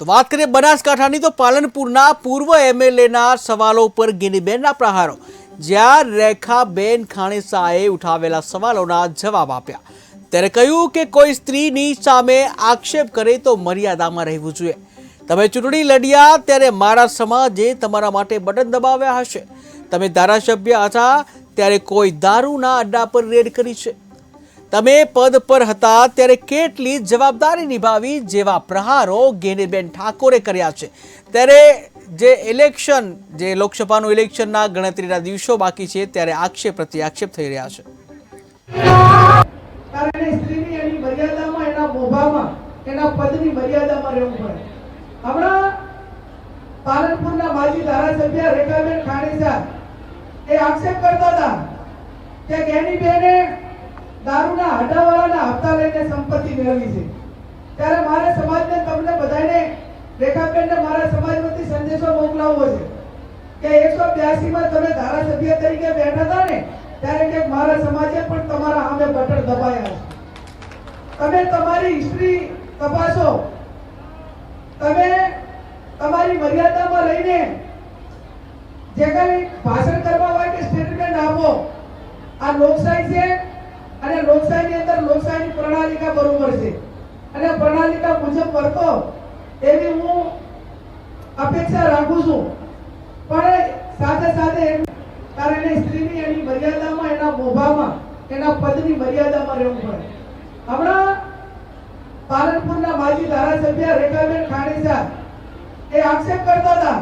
તો વાત કરીએ બનાસકાંઠાની, તો પાલનપુરના પૂર્વ એમએલએના સવાલો પર ગિનીબેનના પ્રહારો. જ્યાં રેખાબેન ખાણેસાએ ઉઠાવેલા સવાલોના જવાબ આપ્યા. ત્યારે કહ્યું કે કોઈ સ્ત્રીની સામે આક્ષેપ કરે તો મર્યાદામાં રહેવું જોઈએ. તમે ચૂંટણી લડ્યા ત્યારે મારા સમાજે તમારા માટે બટન દબાવ્યા હશે. તમે ધારાસભ્ય હતા ત્યારે કોઈ દારૂના અડ્ડા પર રેડ કરી છે. તમે પદ પર હતા ત્યારે કેટલી જવાબદારી નિભાવી જેવા પ્રહારો ગેનીબેન ઠાકોરે કર્યા છે. ત્યારે જે ઇલેક્શન જે લોકસભાનું ઇલેક્શનના ગણતરીના દિવસો બાકી છે ત્યારે આક્ષેપ પ્રતિ આક્ષેપ થઈ રહ્યા છે. એ આક્ષેપ કરતા હતા કે ગેનીબેને દારૂના હટાવાળાના હપ્તા લઈને સંપત્તિ મેળવી છે. ત્યારે મારે સમાજને તમને બધાને રેખાબેનને મારા સમાજમાંથી સંદેશો મોકલાવવો છે કે એકસો બ્યાસીમાં તમે ધારાસભ્ય તરીકે બેઠા હતા ને, ત્યારે કે મારા સમાજે પણ તમારા સામે બટન દબાયા છે. તમે તમારી હિસ્ટ્રી તપાસો. તમે તમારી મર્યાદામાં રહીને જે કઈ ભાષણ કરવા કે સ્ટેટમેન્ટ આપો, આ લોકશાહી છે અને લોકશાહીની અંદર લોકશાહીની પ્રણાલિકા બરોબર છે. અને પ્રણાલિકા મુજબ વર્તો એવી હું અપેક્ષા રાખું છું. પણ સાથે સાથે કારણ એ સ્ત્રીની એની મર્યાદામાં, એના મોભામાં, એના પદની મર્યાદામાં રહેવું પડે. હમણાં પાલનપુરના માજી ધારાસભ્ય રેખાબેન ખાણીસા એ આક્ષેપ કરતા હતા